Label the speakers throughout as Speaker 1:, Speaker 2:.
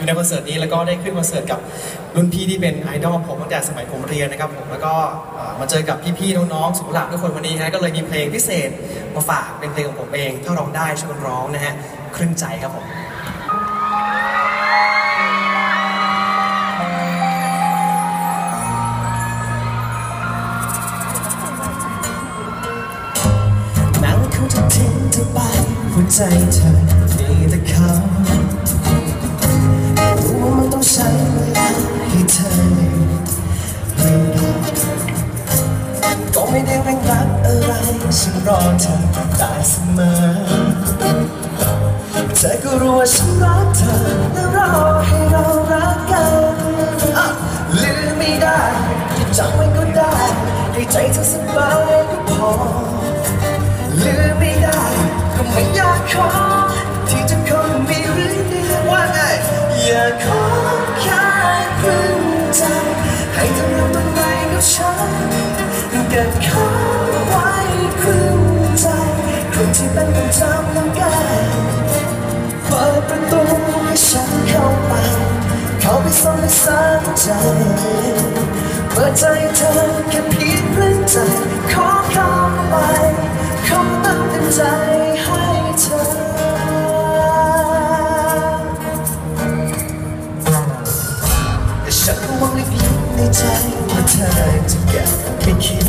Speaker 1: อยู่ในคอนเสิร์ตนี้แล้วก็ได้ขึ้นคอนเสิร์ตกับรุ่นพี่ที่เป็นไอดอลผมตั้งแต่สมัยผมเรียนนะครับผมแล้วก็มาเจอกับพี่ๆน้องๆสุขหลาบทุกคนวันนี้ฮะก็เลยมีเพลงพิเศษมาฝากเป็นเพลงของผมเอง ถ้าร้องได้ช่วยร้องนะฮะครึ่งใจครับผมแม้ว่าเขาจะทิ้งเธอไปหัวใจเธอมีแต่เขา ฉันรอเธอได้เสมอเธอก็รู้ว่าฉันรักเธอและรอให้เรารักกันลืมไม่ได้จำไว้ก็ได้ ให้ใจเธอสบายก็พอลืมไม่ได้ก็ไม่อยากขอที่จะคงมีเรื่องเดียว่าไงอยาขอแค่ครึ่งใจให้เธอรับตรงไหนกับฉันเกิดขา ส่งในสาใจเปิดใจเธอแค่เพียงครึ่งใจ ขอเข้าไปขอเติมเต็มใจให้เธอแต่ฉันก็หวังลึกๆในใจว่าเธอจะเก็บไม่คิด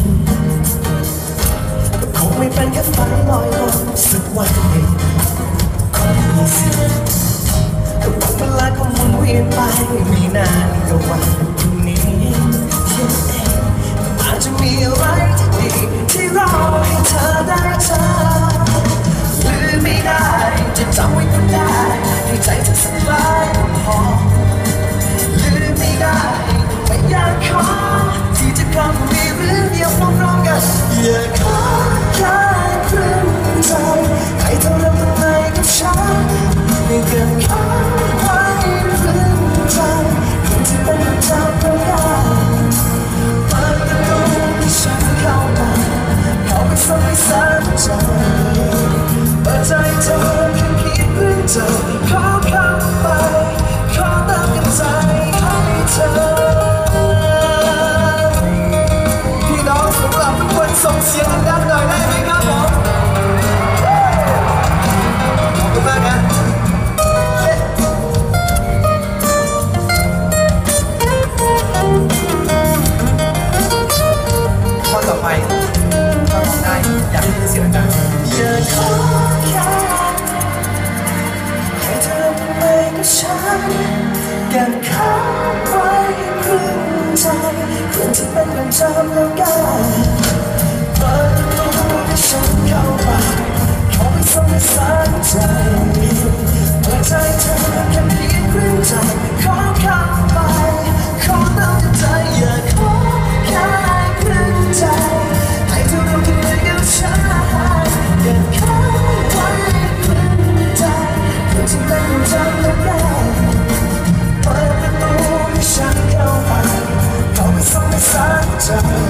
Speaker 1: ก็คงไม่เป็นแค่ฝันลอยลม วันพรุ่งนี้เท่านั้นเองอาจจะมีอะไรที่ดีที่รอให้เธอได้เจอ ไปส่งให้สนใถ้าร้องได้อยากให้เสียงดังอยาขอแค่ให้เธอเป็นไปกับฉันเก็บข้าไว้ครึ่งใจคนที่เป็นคนจำแล้วกัน time.